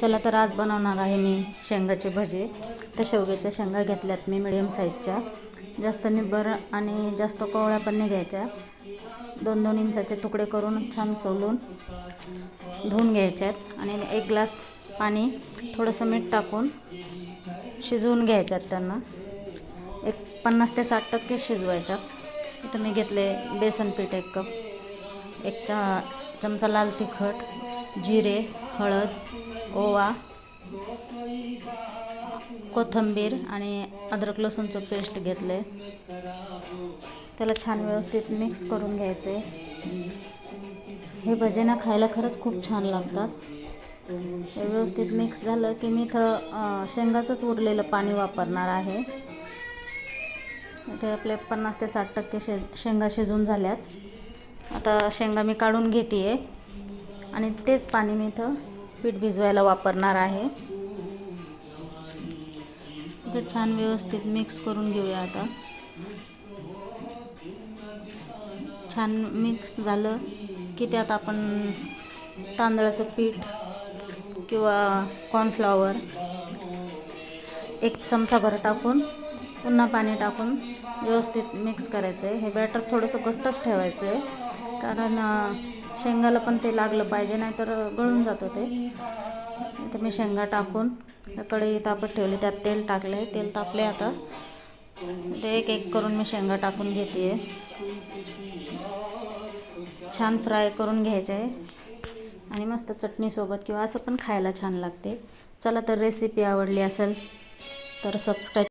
चला तर आज बनवणार आहे मी शेंगाचे भजे. तर शेवग्याच्या शेंगा घेतल्यात मी मिडियम साईजच्या जास्त निब्बर आणि जास्त कोवळ्या पण नाही घ्यायच्या. दोन दोन इंचाचे तुकडे करून छान सोलून धुवून घ्यायच्यात आणि एक ग्लास पाणी थोडंसं मीठ टाकून शिजवून घ्यायच्यात त्यांना. एक पन्नास ते साठ टक्के शिजवायच्या. इथं मी घेतले बेसन पीठ एक कप एक चा चमचा लाल तिखट जिरे हळद ओवा कोथिंबीर आणि अद्रक लसूणचं पेस्ट घेतले. त्याला छान व्यवस्थित मिक्स करून घ्यायचे. हे भजेना खायला खरंच खूप छान लागतात. व्यवस्थित मिक्स झालं की मी इथं शेंगाचंच उरलेलं पाणी वापरणार आहे. इथे आपले पन्नास ते साठ टक्के शे शेंगा शिजून झाल्यात. आता शेंगा मी काढून घेते आहे आणि तेच पाणी मी इथं पीठ भिजवायला वापरणार आहे. तर छान व्यवस्थित मिक्स करून घेऊया आता. छान मिक्स झालं की त्यात आपण तांदळाचं पीठ किंवा कॉर्नफ्लॉवर एक चमचाभर टाकून पुन्हा पाणी टाकून व्यवस्थित मिक्स करायचं आहे हे बॅटर थोडंसं घट्टच ठेवायचं आहे कारण शेंगाला पण ते लागलं पाहिजे नाहीतर गळून जातं ते. तर मी शेंगा टाकून कढई तापत ठेवली त्यात तेल टाकलं आहे तेल तापले आता. ते एक एक करून मी शेंगा टाकून घेते छान फ्राय करून घ्यायचे आहे आणि मस्त चटणीसोबत किंवा असं पण खायला छान लागते. चला तर रेसिपी आवडली असेल तर सबस्क्राईब